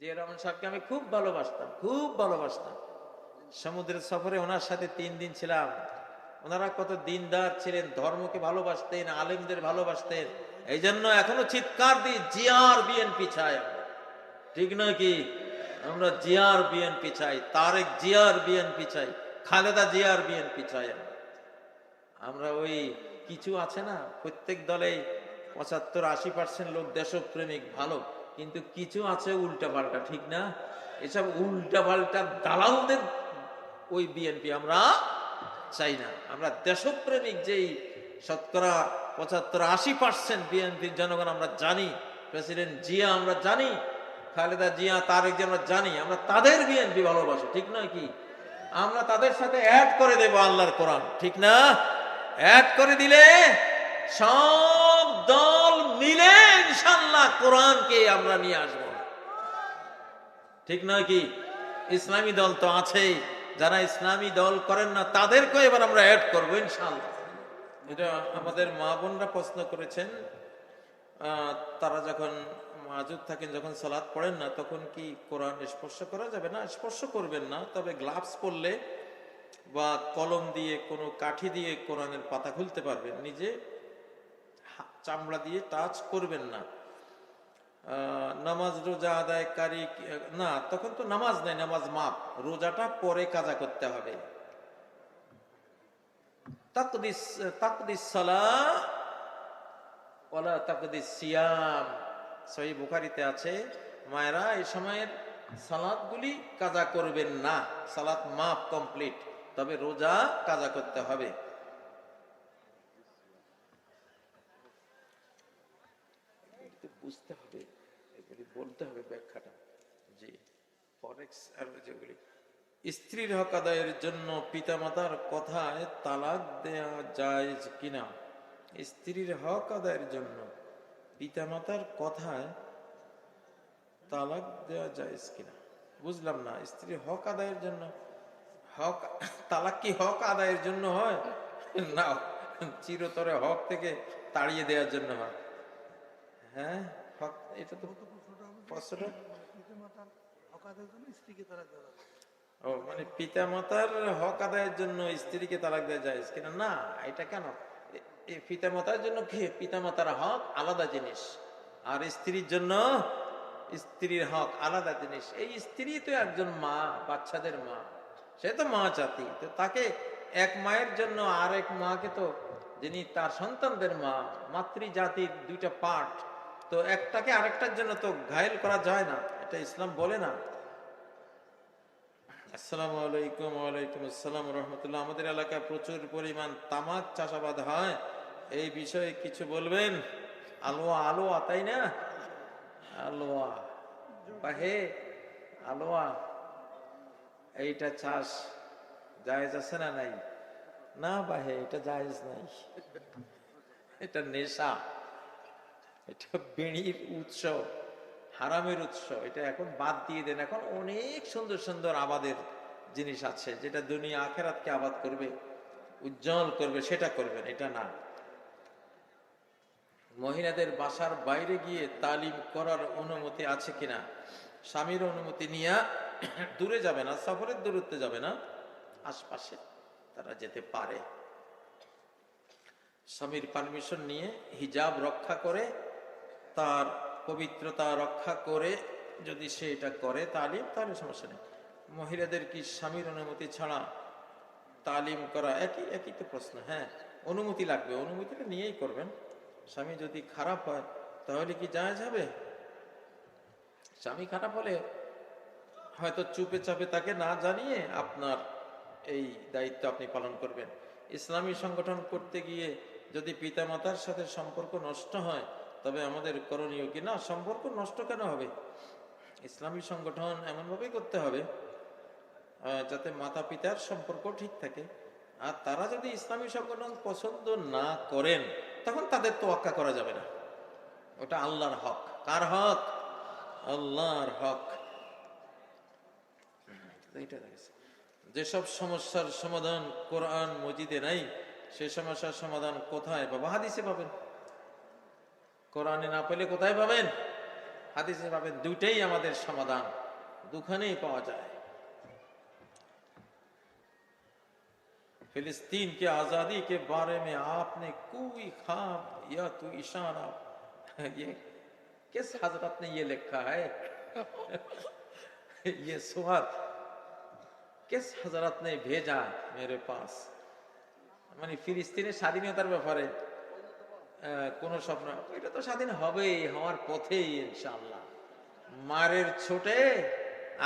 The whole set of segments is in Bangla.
জিয়া রহমান সাহেবকে আমি খুব ভালোবাসতাম খুব ভালোবাসতাম। সমুদ্রের সফরে ওনার সাথে তিন দিন ছিলাম। ওনারা কত দিনদার ছিলেন, ধর্মকে ভালোবাসতেন, আলেমদের ভালোবাসতেন। এই জন্য এখনও চিৎকার দিই, জিয়ার বিএনপি চাই ঠিক নয় কি? আমরা জিয়ার বিএনপি চাই, তারেক জিয়ার বিএনপি চাই, খালেদা জিয়ার বিএনপি চাই আমরা। ওই কিছু আছে না, প্রত্যেক দলে পঁচাত্তর আশি পার্সেন্ট লোক দেশপ্রেমিক, ভালো। কিন্তু কিছু আছে উল্টা পাল্টা, ঠিক না? এসব উল্টা পাল্টা দালালদের ওই বিএনপি আমরা চাই না। আমরা দেশপ্রেমিক যেই শতকরা পঁচাত্তর আশি পার্সেন্ট বিএনপির জনগণ আমরা জানি, প্রেসিডেন্ট জিয়া আমরা জানি, খালেদা জিয়া, তারেক জিয়া আমরা জানি, আমরা তাদের বিএনপি ভালোবাসি, ঠিক নয় কি? আমরা তাদের সাথে অ্যাড করে দেব আল্লাহর কোরআন, ঠিক না? অ্যাড করে দিলে সব দল মিলে ইনশাল্লাহ কোরআনকে আমরা নিয়ে আসব। ঠিক নয় কি? ইসলামী দল তো আছেই। যারা ইসলামী দল করেন না, তাদেরকে এবার আমরা অ্যাড করব ইনশাল্লাহ এটা আমাদের মা বোনরা প্রশ্ন করেছেন। তারা যখন মাজুদ থাকেন, যখন সালাদ পড়েন না, তখন কি কোরআন স্পর্শ করা যাবে না? স্পর্শ করবেন না, তবে গ্লাভস পরলে বা কলম দিয়ে, কোনো কাঠি দিয়ে কোরআনের পাতা খুলতে পারবেন। নিজে চামড়া দিয়ে টাচ করবেন না। নামাজ রোজা আদায়কারী না, তখন তো নামাজ নাই, নামাজ মাপ রোজাটা পরে কাজা করতে হবে। তাকদিস তাকদিস সালাহ ওলা তাকদিস সিয়াম। সহি বুখারিতে আছে, মায়েরা এই সময়ের সালাদগুলি কাজা করবেন না। সালাত মাপ কমপ্লিট, তবে রোজা কাজা করতে হবে এগুলি তো বুঝতে হবে, এগুলি বলতে হবে ব্যাখ্যাটা। জি। ফরেক্স আর যেগুলি স্ত্রীর হক আদায়ের জন্য পিতামাতার কথায় তালাক দেয়া যায় কিনা? স্ত্রীর হক আদায়ের জন্য পিতামাতার কথায় তালাক দেওয়া যায় কিনা? বুঝলাম না, স্ত্রীর হক আদায়ের জন্য হক, তালাক কি হক আদায়ের জন্য হয়? না, চিরতরে হক থেকে তাড়িয়ে দেওয়ার জন্য হয়। হ্যাঁ? এটা তো যাবে। ও মানে পিতা মাতার হক আদায়ের জন্য স্ত্রীকে তালাক দেওয়া যায় কিনা? না, এটা কেন? পিতা মাতার জন্য কি? পিতা মাতার হক আলাদা জিনিস। আর স্ত্রীর জন্য স্ত্রীর হক আলাদা জিনিস। এই স্ত্রী তো একজন মা, বাচ্চাদের মা। সে তো মা জাতি। তো তাকে এক মায়ের জন্য আর এক মাকে তো যিনি তার সন্তানদের মা মাতৃ জাতির দুইটা পার্ট তো একটাকে আরেকটার জন্য তো ঘায়েল করা যায় না, এটা ইসলাম বলে না। আলাইকুম, ওয়ালাইকুম আসসালাম রহমতুল্লাহ। আমাদের এলাকায় প্রচুর পরিমাণ তামাক চাষাবাদ হয়। এই বিষয়ে কিছু বলবেন? আলোয়া আলোয়া, তাই না? আলোয়া আলোয়া, এইটা চাষ জায়েজ আছে না নাই? না বাহে এটা জায়েজ নাই। এটা নেশা। এটা বিড়ির উৎস হারামের উৎস এটা এখন বাদ দিয়ে দেন। এখন অনেক সুন্দর সুন্দর আবাদের জিনিস আছে, যেটা দুনিয়া আখেরাতকে আবাদ করবে, উজ্জ্বল করবে, সেটা করবেন, এটা না। মহিলাদের বাসার বাইরে গিয়ে তালিম করার অনুমতি আছে কিনা? স্বামীর অনুমতি নিয়ে দূরে যাবে না, সফরের দূরত্বে যাবে না, আশপাশে তারা যেতে পারে। স্বামীর পারমিশন নিয়ে হিজাব রক্ষা করে তার পবিত্রতা রক্ষা করে যদি সে এটা করে, তালিম, তাহলে সমস্যা নেই। মহিলাদের কি স্বামীর অনুমতি ছাড়া তালিম করা একই? একই তো প্রশ্ন হ্যাঁ। অনুমতি লাগবে, অনুমতিটা নিয়েই করবেন। স্বামী যদি খারাপ হয়, তাহলে কি যায় যাবে? স্বামী খারাপ হলে হয়তো চুপে চাপে তাকে না জানিয়ে আপনার এই দায়িত্ব আপনি পালন করবেন। ইসলামী সংগঠন করতে গিয়ে যদি পিতামাতার সাথে সম্পর্ক নষ্ট হয় তবে আমাদের করণীয় কি? না, সম্পর্ক নষ্ট কেন হবে? ইসলামী সংগঠন এমনভাবেই করতে হবে যাতে মাতা পিতার সম্পর্ক ঠিক থাকে। আর তারা যদি ইসলামী সংগঠন পছন্দ না করেন, তখন তাদের তো তোয়াক্কা করা যাবে না। ওটা আল্লাহর হক। কার হক? আল্লাহর হক। যেসব সমস্যার সমাধান কোরআন মজিদে নাই, সে সমস্যার সমাধান কোথায়? পাবো হাদিসে পাবেন। কোরআনে না পেলে কোথায় পাবেন হাদিসে পাবেন দুইটাই আমাদের সমাধান দুখানেই পাওয়া যায় फिलिस्तीन की आज़ादी के बारे में आपने कोई ख्वाब या तो इशारा ये किस हजरत ने ये लिखा है ये सवाल किस हजरत ने भेजा मेरे पास মানে ফিলিস্তিনের স্বাধীনতার ব্যাপারে আহ, কোন স্বপ্ন। এটা তো স্বাধীন হবেই, হওয়ার পথেই ইনশাল্লাহ মারের ছোটে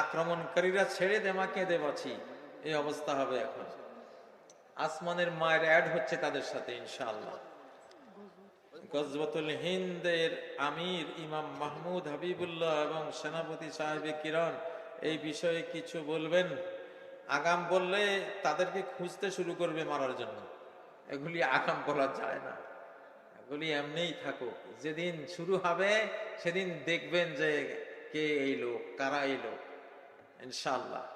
আক্রমণকারীরা ছেড়ে দেমা কেঁদে বাঁচি। এই অবস্থা হবে এখন। আসমানের মায়ের অ্যাড হচ্ছে তাদের সাথে ইনশাল্লাহ গজবতুল হিন্দের আমির ইমাম মাহমুদ হাবিবুল্লাহ এবং সেনাপতি সাহেবে কিরণ, এই বিষয়ে কিছু বলবেন? আগাম বললে তাদেরকে খুঁজতে শুরু করবে মারার জন্য। এগুলি আগাম বলা যায় না। এগুলি এমনিই থাকুক যেদিন শুরু হবে, সেদিন দেখবেন যে কে এই লোক, কারা এই লোক। ইনশাআল্লাহ।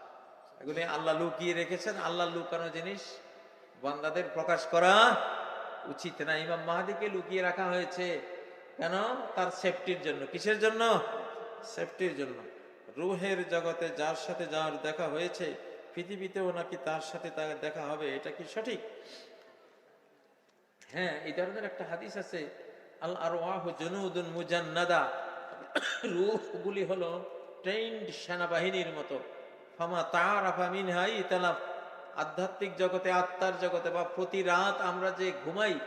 এগুলি আল্লাহ লুকিয়ে রেখেছেন। আল্লাহ লুকানো জিনিস বান্দাদের প্রকাশ করা উচিত না। ইমাম মাহাদিকে লুকিয়ে রাখা হয়েছে। কেন? তার সেফটির জন্য। কিসের জন্য? সেফটির জন্য। রুহের জগতে যার সাথে যার দেখা হয়েছে, পৃথিবীতেও নাকি তার সাথে তার দেখা হবে, এটা কি সঠিক? হ্যাঁ এই ধরনের একটা হাদিস আছে, আল আরওয়াহ জুনুদুন মুজান্নাদা। রূহগুলি হলো ট্রেন্ড সেনাবাহিনীর মতো। ফামা তারাফা মিনহা ইতালাফ। আধ্যাত্মিক জগতে, আত্মার জগতে, বা প্রতি রাত আমরা যে ঘুমাই,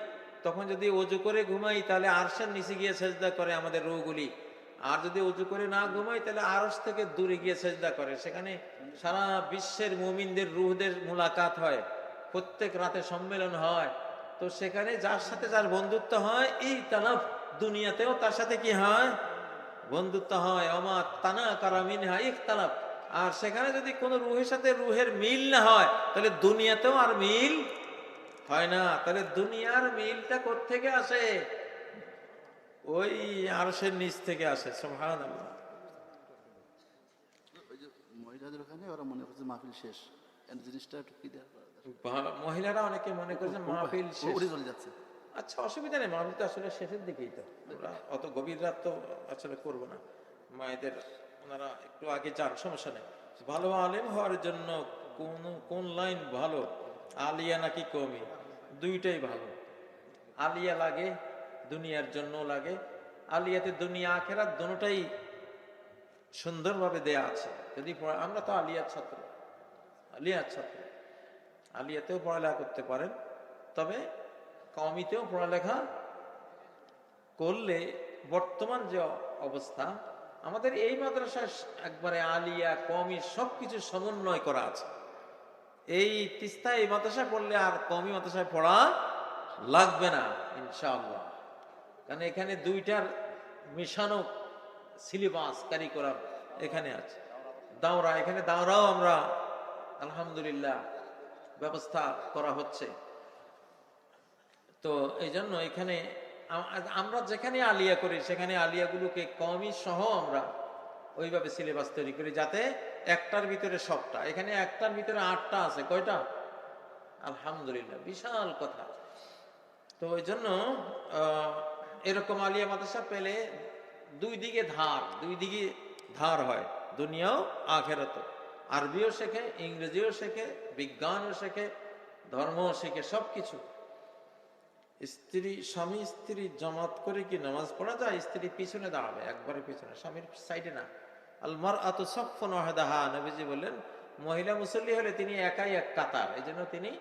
তখন যদি অজু করে ঘুমাই, তাহলে আরশের নিচে গিয়ে সেজদা করে আমাদের রোগগুলি আর যদি অজু করে না ঘুমাই, তাহলে আরশ থেকে দূরে গিয়ে সেজদা করে। সেখানে সারা বিশ্বের মুমিনদের রুহদের মোলাকাত হয়। প্রত্যেক রাতে সম্মেলন হয়। তো সেখানে যার সাথে যার বন্ধুত্ব হয়, এই তালাফ দুনিয়াতেও তার সাথে কি হয়? বন্ধুত্ব হয়। অমা তানা কারামিন হয় ইখতালাফ। আর সেখানে যদি কোন রুহের সাথে রুহের মিল না হয়, তাহলে দুনিয়াতেও আর মিল হয় না। তাহলে দুনিয়ার মিলটা থেকে আসে? ওই আরশের নিচ থেকে আসে সোহান মহিলাদের ওখানে, ওরা মনে করছে মাহফিল শেষ। জিনিসটা একটু করা দরকার। মহিলারা অনেকে মনে করছে মাহফিল শেষ। চলে যাচ্ছে। আচ্ছা অসুবিধা নেই মাহফিল তো আসলে শেষের দিকেই তো। আমরা অত গভীর রাত তো আসলে করব না। মায়েদের ওনারা একটু আগে যান সমস্যা নেই। ভালো আলেম হওয়ার জন্য কোন কোন লাইন ভালো? আলিয়া নাকি কমি দুইটাই ভালো। আলিয়া লাগে দুনিয়ার জন্য লাগে। আলিয়াতে দুনিয়া আখেরা দুটাই সুন্দরভাবে দেয়া আছে। যদি আমরা তো আলিয়ার ছাত্র। আলিয়ার ছাত্র। আলিয়াতেও পড়ালেখা করতে পারেন। তবে কমিতেও পড়ালেখা করলে বর্তমান যে অবস্থা, আমাদের এই মাদ্রাসায় একবারে আলিয়া কমি সবকিছু সমন্বয় করা আছে। এই তিস্তা এই মাদ্রাসায় পড়লে আর কমি মাদ্রাসায় পড়া লাগবে না, ইনশাআল্লাহ। কারণ এখানে দুইটার মিশানো সিলেবাস কারিকুলাম এখানে আছে। দাওরা, এখানে দাওরাও আমরা আলহামদুলিল্লাহ ব্যবস্থা করা হচ্ছে। তো এই জন্য এখানে আমরা যেখানে আলিয়া করি, সেখানে আলিয়াগুলোকে কমই সহ আমরা ওইভাবে সিলেবাস তৈরি করি যাতে একটার ভিতরে সবটা। এখানে একটার ভিতরে আটটা আছে। কয়টা? আলহামদুলিল্লাহ, বিশাল কথা। তো ওই জন্য এরকম আলিয়া মাদ্রাসা পেলে দুই দিকে ধার, দুই দিকে ধার হয়, দুনিয়াও আখেরত আরবিও শেখে, ইংরেজিও শেখে, বিজ্ঞানও শেখে, ধর্মও শেখে, সবকিছু। স্ত্রী, স্বামী, স্ত্রী জমাত করে কি নামাজ পড়া যায়? স্ত্রী পিছনে দাঁড়াবে, একবারে পিছনে, স্বামীর সাইডে না। আলমার আত সফন নবীজি বললেন, মহিলা মুসল্লি হলে তিনি একাই এক কাতার। এই জন্য তিনি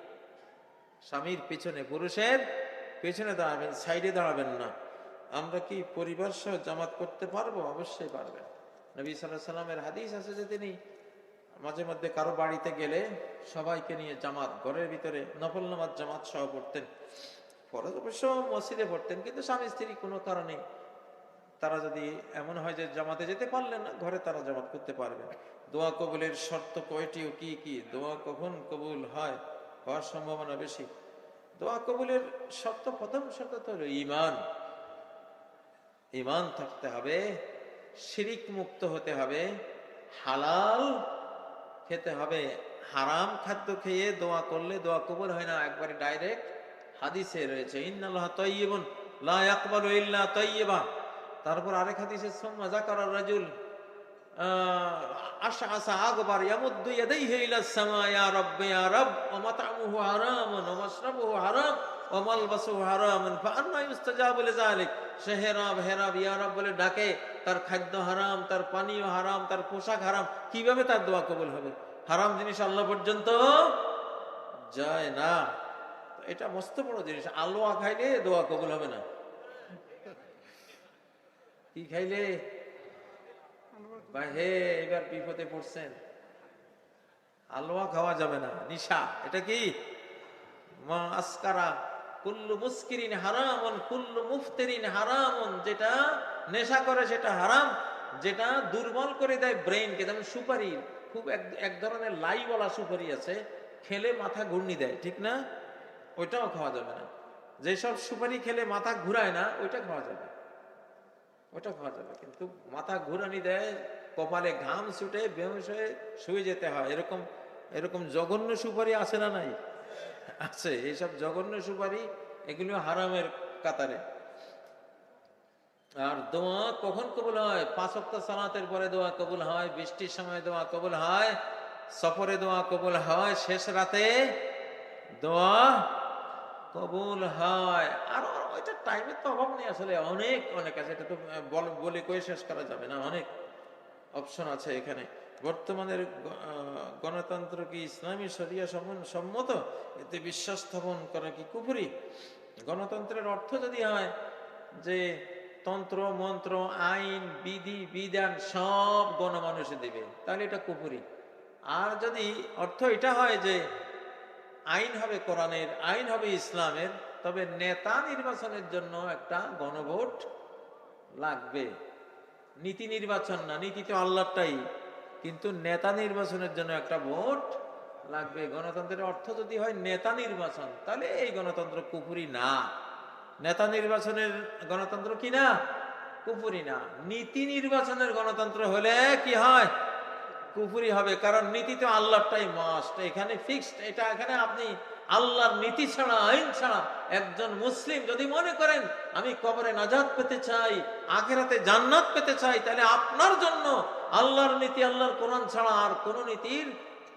স্বামীর পিছনে, পুরুষের পিছনে দাঁড়াবেন, সাইডে দাঁড়াবেন না। আমরা কি পরিবার সহ জামাত করতে পারব? অবশ্যই পারবেন। নবী সাল্লাহ সাল্লামের হাদিস আছে যে তিনি মাঝে মধ্যে কারও বাড়িতে গেলে সবাইকে নিয়ে জামাত, ঘরের ভিতরে নফল নামাজ জামাত সহ পড়তেন। ফরজ অবশ্য মসজিদে পড়তেন, কিন্তু স্বামী স্ত্রী কোনো কারণে তারা যদি এমন হয় যে জামাতে যেতে পারলেন না, ঘরে তারা জামাত করতে পারবেন দোয়া কবুলের শর্ত কয়টি ও কি কি? দোয়া কখন কবুল হয়? হওয়ার সম্ভাবনা বেশি। দোয়া কবুলের শর্ত, প্রথম শর্ত তো হলো ইমান ইমান থাকতে হবে, শিরিক মুক্ত হতে হবে, হালাল খেতে হবে। হারাম খাদ্য খেয়ে দোয়া করলে দোয়া কবুল হয় না। একবারে ডাইরেক্ট হাদিসে রয়েছে, ইন্নাল্লাহ তাইয়িবুন লা ইয়াকবালু ইল্লা তাইয়িবা তারপর আরেক হাদিসে, সোম্মা জাকার রাজুল আশা আসা আকবার ইয়ামুদ্দু ইয়াদাইহি ইলা সামা, ইয়া রাব্ব, ইয়া রাব, ওয়া মাতআমুহু হারামুন, ওয়া মাশরাবুহু হারাম, ওয়া মালবাসুহু হারামুন, ফাআন্না ইউস্তাজাবু লিযালিক। সে ইয়া রব বলে ডাকে। তার খাদ্য হারাম, তার পানীয় হারাম, তার পোশাক হারাম, কীভাবে তার দোয়া কবুল হবে? হারাম জিনিস আল্লাহ পর্যন্ত যায় না। এটা মস্ত বড় জিনিস। আলোয়া খাইলে দোয়া কবুল হবে না। কি খাইলে? হে, এবার বিপদে পড়ছেন। আলোয়া খাওয়া যাবে না। নিশা, এটা কি? মা কুল্লু মুস্কিরিন হারামন, কুল্লু মুফতেরিন হারামন, যেটা নেশা করে সেটা হারাম, যেটা দুর্বল করে দেয় ব্রেনকে যেমন সুপারি, খুব এক এক ধরনের লাইওয়ালা সুপারি আছে, খেলে মাথা ঘূর্ণি দেয়, ঠিক না? ওইটাও খাওয়া যাবে না। যেসব সুপারি খেলে মাথা ঘুরায় না, ওইটা খাওয়া যাবে। ওটা খাওয়া যাবে, কিন্তু মাথা ঘুরানি দেয়, কপালে ঘাম ছুটে, বেহুশ হয়ে শুয়ে যেতে হয়। এরকম এরকম জঘন্য সুপারি আছে না নাই? আছে, এইসব জঘন্য সুপারি, এগুলো হারামের কাতারে। আর দোয়া কখন কবুল হয়? পাঁচ সপ্তাহ সালাতের পরে দোয়া কবুল হয়, বৃষ্টির সময় দোয়া কবুল হয়, সফরে দোয়া কবুল হয়, শেষ রাতে দোয়া কবুল হয়। আর ওইটা টাইমের তো অভাব নেই আসলে, অনেক অনেক আছে। এটা তো বলে কয়ে শেষ করা যাবে না? অনেক অপশন আছে এখানে। বর্তমানের গণতন্ত্র কি ইসলামী সম্মন- সম্মত? এতে বিশ্বাস স্থাপন করা কি কুফুরি? গণতন্ত্রের অর্থ যদি হয় যে তন্ত্র, মন্ত্র, আইন, বিধি, বিধান সব গণমানুষে দেবে, তাহলে এটা কুফুরি। আর যদি অর্থ এটা হয় যে আইন হবে কোরআনের, আইন হবে ইসলামের, তবে নেতা নির্বাচনের জন্য একটা গণভোট লাগবে। নীতি নির্বাচন না, নীতি তো আল্লাহটাই কিন্তু নেতা নির্বাচনের জন্য একটা ভোট লাগবে। গণতন্ত্রের অর্থ যদি হয় নেতা নির্বাচন, তাহলে এই গণতন্ত্র কুপুরি না। নেতা নির্বাচনের গণতন্ত্র কি না? কুপুরি না। নীতি নির্বাচনের গণতন্ত্র হলে কি হয়? কুপুরি হবে। কারণ নীতি তো আল্লাহটাই মাস্ট এখানে ফিক্সড এটা এখানে আপনি আল্লাহর নীতি ছাড়া, আইন ছাড়া একজন মুসলিম যদি মনে করেন, আমি কবরে নাজাদ পেতে চাই, আখেরাতে জান্নাত পেতে চাই, তাহলে আপনার জন্য আল্লাহর নীতি, আল্লাহর কোরআন ছাড়া আর কোন নীতির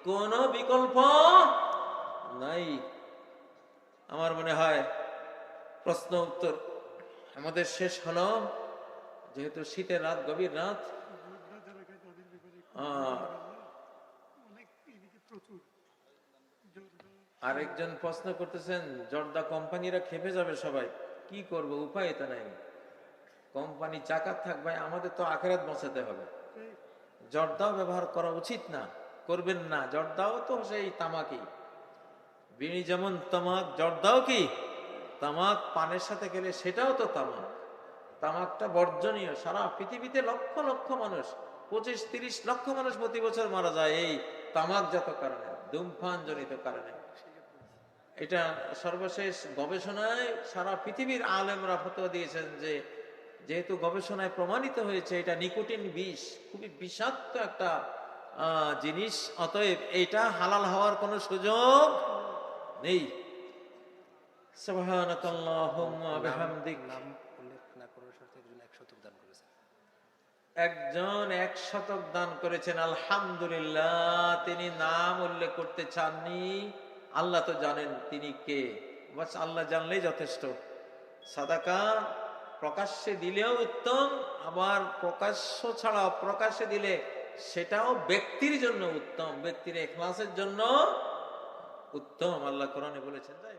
কোন বিকল্প নাই। আমার মনে হয় প্রশ্ন উত্তর আমাদের শেষ হলো। যেহেতু শীতের রাত, গভীর রাত প্রচুর। আরেকজন প্রশ্ন করতেছেন, জর্দা কোম্পানিরা খেপে যাবে সবাই। কি করব, উপায় তো নাই। কোম্পানি জাকাত থাকবে আমাদের তো আখেরাত বাঁচাতে হবে। জর্দাও ব্যবহার করা উচিত না, করবেন না। জর্দাও তো সেই তামাকি বিনি যেমন তামাক, জর্দাও কি? তামাক পানের সাথে গেলে সেটাও তো তামাক। তামাকটা বর্জনীয়, সারা পৃথিবীতে লক্ষ লক্ষ মানুষ, পঁচিশ তিরিশ লক্ষ মানুষ প্রতি বছর মারা যায় এই তামাকজাত কারণে ধূমপান জনিত কারণে। এটা সর্বশেষ গবেষণায় সারা পৃথিবীর আলেমরা ফতোয়া দিয়েছেন যে যেহেতু গবেষণায় প্রমাণিত হয়েছে এটা নিকোটিন বিষ খুবই বিষাক্ত একটা জিনিস অতএব এটা হালাল হওয়ার কোনো সুযোগ নেই। একজন এক শতক দান করেছেন আলহামদুলিল্লাহ তিনি নাম উল্লেখ করতে চাননি। আল্লাহ তো জানেন তিনি কে। বাস আল্লাহ জানলেই যথেষ্ট। সাদাকা প্রকাশ্যে দিলেও উত্তম, আবার প্রকাশ্য ছাড়া প্রকাশ্যে দিলে সেটাও ব্যক্তির জন্য উত্তম, ব্যক্তির এখলাসের জন্য উত্তম, আল্লাহ কোরআনে বলেছেন। তাই